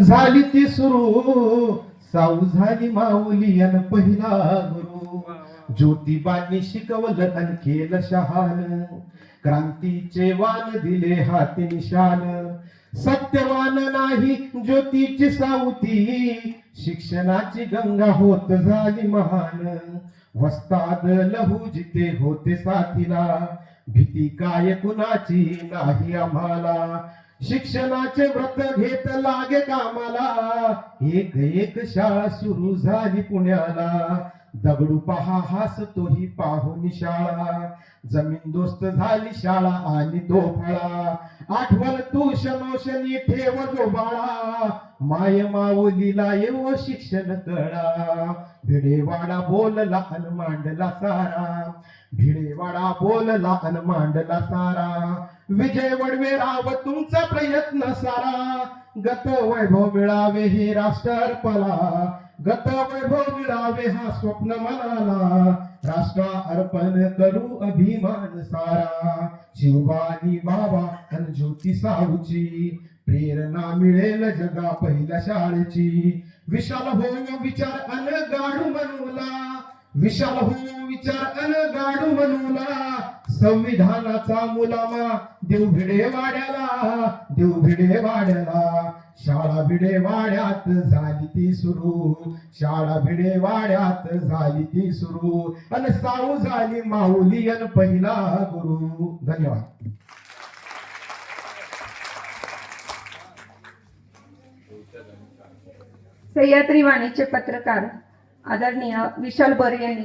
झाली ती सुरू साऊ झाली माऊली अन पहिला गुरु. ज्योतिबांनी शिकवलं अन केलं शहान क्रांतीचे वान दिले हाती निशान सत्यवान नाही ज्योतीची सावती शिक्षणाची गंगा होत झाली महान. वस्ताद लहू जिथे होते साथीला भीती काय कुणाची नाही आम्हाला. शिक्षणाचे व्रत घेत लागे कामाला. एक एक शाळा सुरू झाली पुण्याला. दगडू पहा हासतोही पाहून शाळा. जमीन दोस्त झाली शाळा आणि तो फळा आठवण तू शनोशनी ठेव जो बाळा माय माऊलीला येव शिक्षण कळा. भिडेवाडा बोलला अन मांडला सारा. भिडेवाडा बोलला अन मांडला सारा. विजय वडवे राव तुमचा प्रयत्न सारा. गत वैभव मिळावे हे राष्ट्र अर्पला. गत वैभव मिळावे हा स्वप्न मनाला. राष्ट्र अर्पण करू अभिमान सारा. शिवबानी बाबा अन ज्योती साऊची प्रेरणा मिळेल जगा पहिल्या शाळेची. विशाल हो विचार अन गाडू मनवला विशाल हो विचार गाडू मनवला संविधानाचा मुलामा देव भिडे वाड्याला देव भिडे वाड्याला. शाळा भिडे वाड्यात झाली ती सुरू शाळा भिडे वाड्यात झाली ती सुरू. अन साऊ झाली माऊली अन पहिला गुरु. धन्यवाद. सह्याद्री वाणीचे पत्रकार आदरणीय विशाल बर यांनी